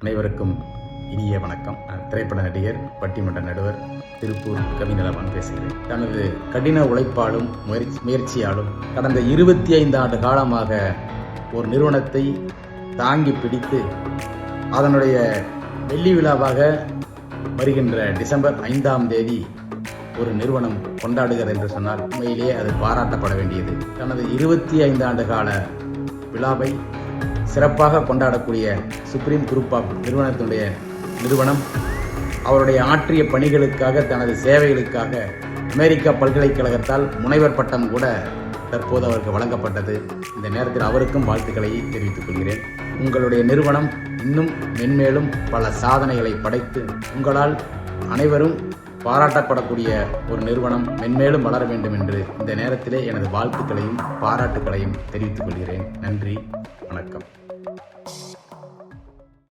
அனைவருக்கும் இனிய வணக்கம். திரைப்பட நடிகர் பட்டிமன்ற நடுவர் திருப்பூர் கவிநலவன் பேசுகிறேன். தனது கடின உழைப்பாலும் முயற்சி முயற்சியாலும் கடந்த இருபத்தி ஐந்து ஆண்டு காலமாக ஒரு நிறுவனத்தை தாங்கி பிடித்து அதனுடைய வெள்ளி விழாவாக வருகின்ற டிசம்பர் ஐந்தாம் தேதி ஒரு நிறுவனம் கொண்டாடுகிறது என்று சொன்னால் உண்மையிலேயே அது பாராட்டப்பட வேண்டியது. தனது இருபத்தி ஐந்து ஆண்டு கால விழாவை சிறப்பாக கொண்டாடக்கூடிய சுப்ரீம் குரூப் ஆஃப் நிறுவனத்தினுடைய நிறுவனம் அவருடைய ஆற்றிய பணிகளுக்காக தனது சேவைகளுக்காக அமெரிக்கா பல்கலைக்கழகத்தால் முனைவர் பட்டம் கூட தற்போது அவருக்கு வழங்கப்பட்டது. இந்த நேரத்தில் அவருக்கும் வாழ்த்துக்களை தெரிவித்துக் கொள்கிறேன். உங்களுடைய நிறுவனம் இன்னும் மென்மேலும் பல சாதனைகளை படைத்து உங்களால் அனைவரும் பாராட்டப்படக்கூடிய ஒரு நிறுவனம் மென்மேலும் வளர வேண்டும் என்று இந்த நேரத்திலே எனது வாழ்த்துக்களையும் பாராட்டுக்களையும் தெரிவித்துக் கொள்கிறேன். நன்றி வணக்கம்.